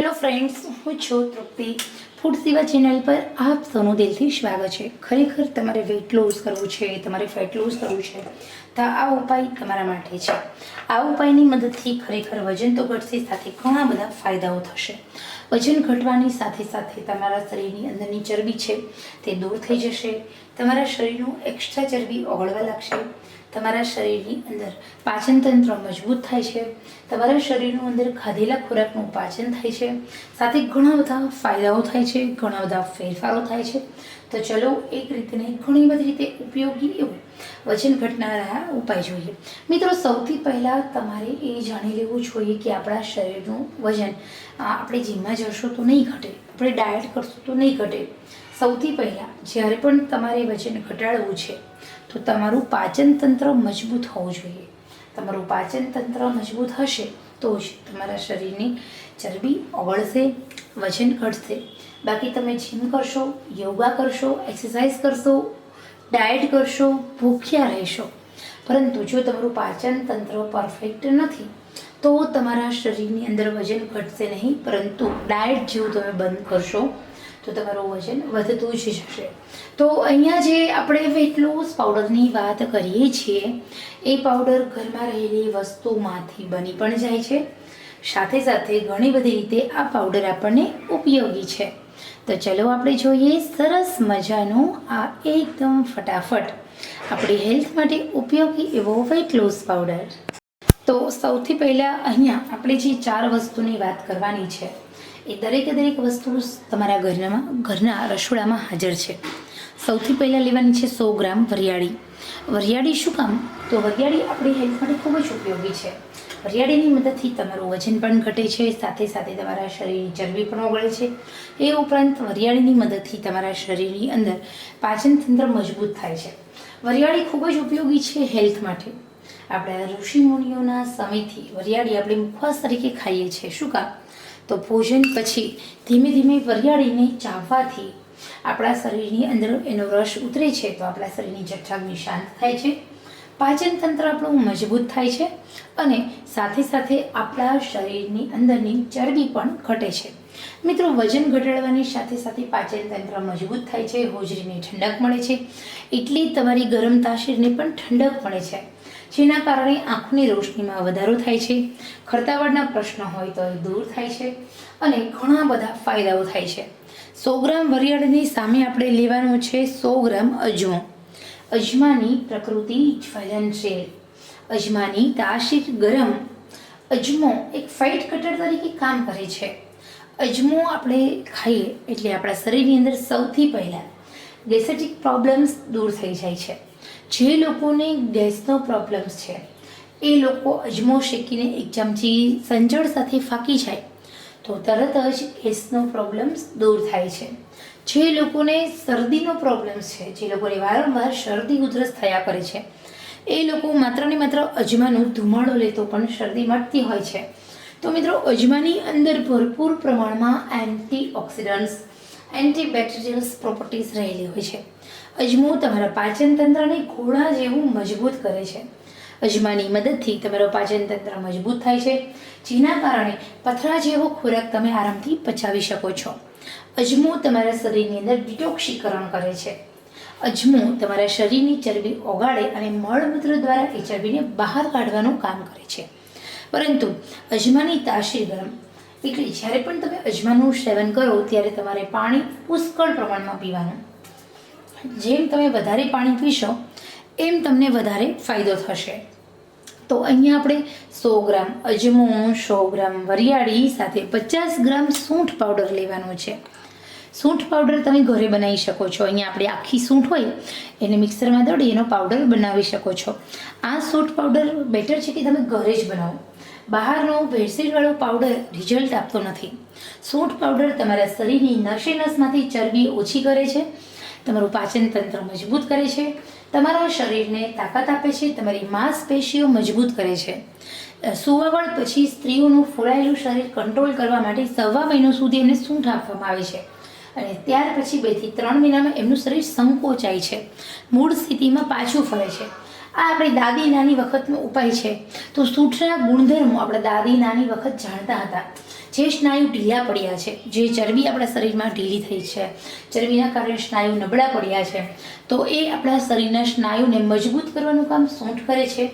Hello friends હું છું તૃપ્તિ. Food સેવા ચેનલ પર આપ સૌનું દિલથી સ્વાગત છે. ખરેખર તમારે વેઇટ લોસ કરવું છે, તમારે ફેટ લોસ કરવું છે, તો આ ઉપાય તમારા માટે છે. આ ઉપાયની મદદથી ખરેખર વજન તો ઘટશે, સાથે ઘણા બધા ફાયદાઓ થશે. વજન ઘટવાની સાથે સાથે તમારા શરીરની અંદરની ચરબી છે, તે દૂર થઈ જશે. તમારા શરીરનું એક્સ્ટ્રા ચરબી ઓગળવા લાગશે. તમારા શરીરની અંદર પાચન તંત્ર મજબૂત થાય છે. તમારા શરીરનું અંદર ખાધેલા ખોરાકનું પાચન થાય છે. સાથે ઘણા બધા ફાયદાઓ થાય છે, ઘણા બધા ફેરફારો થાય છે. તો ચલો એક રીતે ઘણી બધી રીતે ઉપયોગી એવું વજન ઘટનારા ઉપાય જોઈએ. મિત્રો, સૌથી પહેલાં તમારે એ જાણી લેવું જોઈએ કે આપણા શરીરનું વજન આપણે જીમમાં જશો તો નહીં ઘટે. આપણે ડાયટ કરશું તો નહીં ઘટે. સૌથી પહેલાં, જ્યારે પણ તમારે વજન ઘટાડવું છે, તો તમારું પાચન તંત્ર મજબૂત હોવું જોઈએ. તમારું પાચન તંત્ર મજબૂત હશે, તો જ તમારા શરીરની ચરબી ઓગળશે, વજન ઘટશે. બાકી તમે જીમ કરશો, યોગા કરશો એક્સરસાઇઝ કરશો ડાયટ કરશો, ભૂખ્યા રહેશો. પરંતુ જો તમારું પાચન તંત્ર પરફેક્ટ નથી, તો તમારા શરીરની અંદર વજન ઘટશે નહીં, પરંતુ ડાયટ જેવું તમે બંધ કરશો તો તમારું વજન વધતું જ જશે. તો અહીંયા જે આપણે વેટ લોસ પાવડરની વાત કરીએ છીએ, એ પાવડર ઘરમાં રહેલી વસ્તુમાંથી બની પણ જાય છે. સાથે સાથે ઘણી બધી રીતે આ પાવડર આપણને ઉપયોગી છે. તો ચલો આપણે જોઈએ સરસ મજાનો આ એકદમ ફટાફટ આપણી હેલ્થ માટે ઉપયોગી એવો વેટ લોસ પાવડર તો સૌથી પહેલાં અહીંયા આપણે જે ચાર વસ્તુની વાત કરવાની છે એ દરેકે દરેક વસ્તુ તમારા ઘરમાં ઘરના રસોડામાં હાજર છે. સૌથી પહેલાં લેવાની છે સો ગ્રામ વરિયાળી. વરિયાળી શું કામ? તો વરિયાળી આપણી હેલ્થ માટે ખૂબ જ ઉપયોગી છે. વરિયાળીની મદદથી તમારું વજન પણ ઘટે છે, સાથે સાથે તમારા શરીરની ચરબી પણ ઓગળે છે. એ ઉપરાંત વરિયાળીની મદદથી તમારા શરીરની અંદર પાચન તંત્ર મજબૂત થાય છે. વરિયાળી ખૂબ જ ઉપયોગી છે હેલ્થ માટે. આપણા ઋષિ મુનિઓના સમયથી વરિયાળી આપણે મુખવાસ તરીકે ખાઈએ છીએ. શું કામ? તો ભોજન પછી ધીમે ધીમે વરિયાળીને ચાવવાથી આપણા શરીરની અંદર એનો રસ ઉતરે છે તો આપણા શરીરની જઠરાગ્નિ શાંત થાય છે. પાચન તંત્ર આપણું મજબૂત થાય છે અને સાથે સાથે આપણા શરીરની અંદરની ચરબી પણ ઘટે છે. મિત્રો, વજન ઘટાડવાની સાથે સાથે પાચન તંત્ર મજબૂત થાય છે, હોજરીને ઠંડક મળે છે. એટલી તમારી ગરમ તાસીરને પણ ઠંડક મળે છે. જેના કારણે આંખની રોશનીમાં વધારો થાય છે ખરતાવડના પ્રશ્ન હોય તો એ દૂર થાય છે અને ઘણા બધા ફાયદાઓ થાય છે. સો ગ્રામ વરિયાળની સામે આપણે લેવાનું છે સો ગ્રામ અજમો. અજમાની પ્રકૃતિ જ્વલનશીલ અજમાની તાસીર ગરમ. અજમો એક ફાઇટ કટર તરીકે કામ કરે છે. અજમો આપણે ખાઈએ એટલે આપણા શરીરની અંદર સૌથી પહેલાં ગેસેટિક પ્રોબ્લેમ્સ દૂર થઈ જાય છે. જે લોકોને ગેસનો પ્રોબ્લેમ્સ છે, એ લોકો અજમો શેકીને એક ચમચી સંજળ સાથે ફાંકી જાય, તો તરત જ ગેસનો પ્રોબ્લેમ્સ દૂર થાય છે. જે લોકોને શરદીનો પ્રોબ્લેમ્સ છે, જે લોકોને વારંવાર શરદી ઉધરસ થયા કરે છે, એ લોકો માત્ર ને માત્ર અજમાનો ધુમાડો લેતો પણ શરદી મટતી હોય છે. તો મિત્રો, અજમાની અંદર ભરપૂર પ્રમાણમાં એન્ટી ઓક્સિડન્ટ્સ એન્ટીબેક્ટેરિયલ્સ પ્રોપર્ટીઝ રહેલી હોય છે. અજમો તમારા પાચન તંત્રને ઘોડા જેવું મજબૂત કરે છે. અજમાની મદદથી તમારો પાચન તંત્ર મજબૂત થાય છે. જેના કારણે પથરા જેવો ખોરાક તમે આરામથી પચાવી શકો છો. અજમો તમારા શરીરની અંદર ડિટોક્સીકરણ કરે છે. અજમો તમારા શરીરની ચરબી ઓગાળે અને મળમૂત્ર દ્વારા એ ચરબીને બહાર કાઢવાનું કામ કરે છે. પરંતુ અજમાની તાસીર ગરમ એટલે જ્યારે પણ તમે અજમાનું સેવન કરો ત્યારે તમારે પાણી પુષ્કળ પ્રમાણમાં પીવાનું. જેમ તમે વધારે પાણી પીશો, એમ તમને વધારે ફાયદો થશે. તો અહીંયા આપણે સો ગ્રામ અજમો, સો ગ્રામ વરિયાળી સાથે પચાસ ગ્રામ સૂંઠ પાવડર લેવાનો છે. સૂંઠ પાવડર તમે ઘરે બનાવી શકો છો. અહીંયા આપણે આખી સૂંઠ હોય, એને મિક્સરમાં દળી એનો પાવડર બનાવી શકો છો. આ સૂંઠ પાવડર બેટર છે કે તમે ઘરે જ બનાવો. બહારનો ભેળસેળવાળો પાવડર રિઝલ્ટ આપતો નથી. સૂંઠ પાવડર તમારા શરીરની નશે નસમાંથી ચરબી ઓછી કરે છે. તમારું પાચન તંત્ર મજબૂત કરે છે, તમારા શરીરને તાકાત આપે છે, તમારી માંસપેશીઓ મજબૂત કરે છે. સુવાવડ પછી સ્ત્રીઓનું ફોળાયેલું શરીર કંટ્રોલ કરવા માટે સવા મહિનો સુધી એમને સૂંઠ આપવામાં આવે છે. અને ત્યાર પછી બેથી ત્રણ મહિનામાં એમનું શરીર સંકોચાય છે. મૂળ સ્થિતિમાં પાછું ફરે છે. આ આપણી દાદી નાની વખતનો ઉપાય છે. તો સૂઠના ગુણધર્મો આપણા દાદી નાની વખત જાણતા હતા. જે સ્નાયુ ઢીલા પડ્યા છે. જે ચરબી આપણા શરીરમાં ઢીલી થઈ છે. ચરબીના કારણે સ્નાયુ નબળા પડ્યા છે. તો એ આપણા શરીરના સ્નાયુને મજબૂત કરવાનું કામ સૂંઠ કરે છે.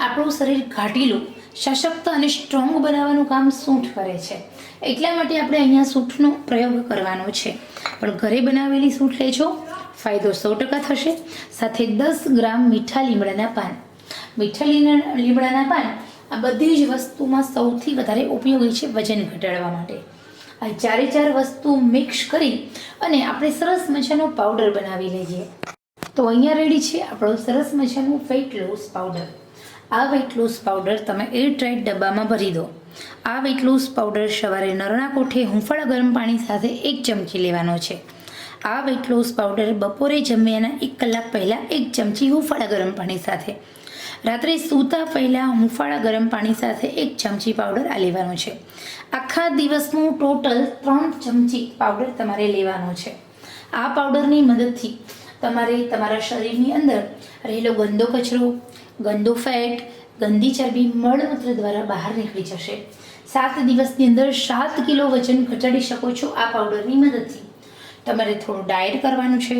આપણું શરીર ઘાટીલું, સશક્ત અને સ્ટ્રોંગ બનાવવાનું કામ સૂંઠ કરે છે. એટલા માટે આપણે અહીંયા સૂંઠનો પ્રયોગ કરવાનો છે. પણ ઘરે બનાવેલી સૂંઠ લેજો. ફાયદો સો ટકા થશે. સાથે દસ ગ્રામ મીઠા લીમડાના પાન. મીઠા લીમડા લીમડાના પાન આ બધી જ વસ્તુમાં સૌથી વધારે ઉપયોગી છે વજન ઘટાડવા માટે. આ ચારે ચાર વસ્તુ મિક્સ કરી અને આપણે સરસ મજાનો પાવડર બનાવી લઈએ. તો અહીંયા રેડી છે આપણો સરસ મજાનું ફેટ લોસ પાવડર. આ વેટ લોસ પાવડર તમે એર ટાઈટ ડબ્બામાં ભરી દો. આ વેટ લોસ પાવડર સવારે નરણા કોઠે હુંફાળા ગરમ પાણી સાથે એક ચમચી લેવાનો છે. આ વેટ લોસ પાવડર બપોરે જમ્યાના એક કલાક પહેલાં એક ચમચી હુંફાળા ગરમ પાણી સાથે. રાત્રે સૂતા પહેલાં હુંફાળા ગરમ પાણી સાથે એક ચમચી પાવડર આ લેવાનો છે. આખા દિવસનું ટોટલ ત્રણ ચમચી પાવડર તમારે લેવાનો છે. આ પાવડરની મદદથી તમારે તમારા શરીરની અંદર રહેલો ગંદો કચરો, ગંદો ફેટ ગંદી ચરબી મળમૂત્ર દ્વારા બહાર નીકળી જશે. સાત દિવસની અંદર સાત કિલો વજન ઘટાડી શકો છો આ પાવડરની મદદથી. તમારે થોડું ડાયટ કરવાનું છે,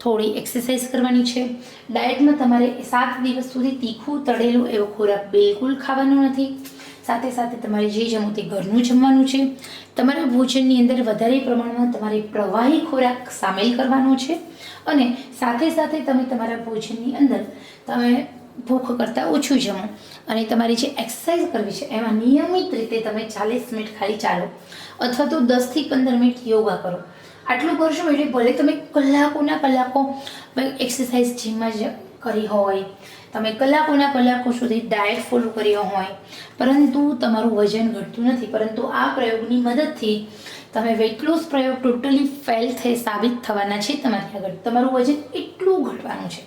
થોડી એક્સરસાઇઝ કરવાની છે. ડાયટમાં તમારે સાત દિવસ સુધી તીખું, તળેલું એવો ખોરાક બિલકુલ ખાવાનો નથી. સાથે સાથે તમારે જે જમવું તે ઘરનું જમવાનું છે. તમારા ભોજનની અંદર વધારે પ્રમાણમાં તમારે પ્રવાહી ખોરાક સામેલ કરવાનો છે અને સાથે સાથે તમે તમારા ભોજનની અંદર તમે ભૂખ કરતાં ઓછું જમો અને તમારી જે એક્સરસાઇઝ કરવી છે એમાં નિયમિત રીતે તમે ચાલીસ મિનિટ ખાલી ચાલો અથવા તો દસથી પંદર મિનિટ યોગા કરો. આટલું કરશો એટલે ભલે તમે કલાકોના કલાકો એક્સરસાઇઝ જીમમાં જ કરી હોય, તમે કલાકોના કલાકો સુધી ડાયટ ફોલો કર્યો હોય, પરંતુ તમારું વજન ઘટતું નથી, પરંતુ આ પ્રયોગની મદદથી તમે વેટ લોસ પ્રયોગ ટોટલી ફેલ થઈ સાબિત થવાના છે તમારી આગળ. તમારું વજન એટલું ઘટવાનું છે.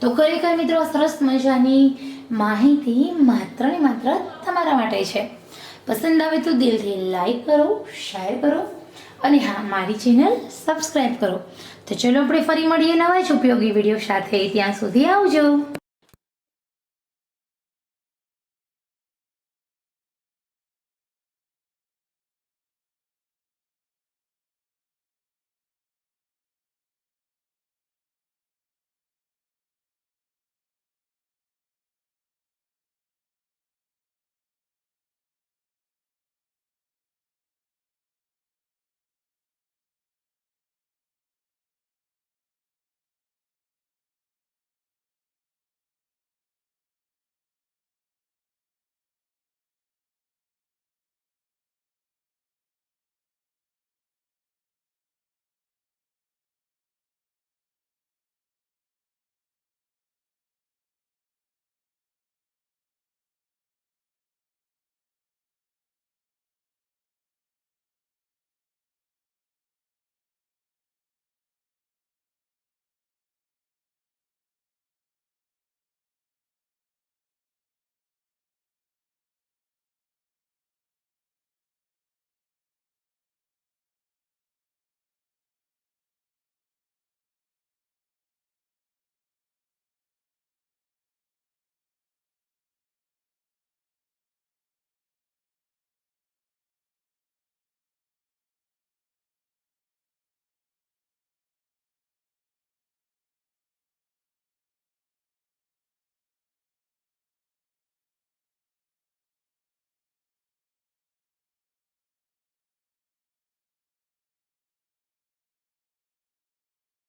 તો ખરેખર મિત્રો સરસ મજાની માહિતી માત્ર ને માત્ર તમારા માટે છે. પસંદ આવે તો દિલથી લાઈક કરો શેર કરો અને હા, મારી ચેનલ સબસ્ક્રાઈબ કરો. તો ચલો આપણે ફરી મળીએ નવા જ ઉપયોગી વીડિયો સાથે. ત્યાં સુધી આવજો.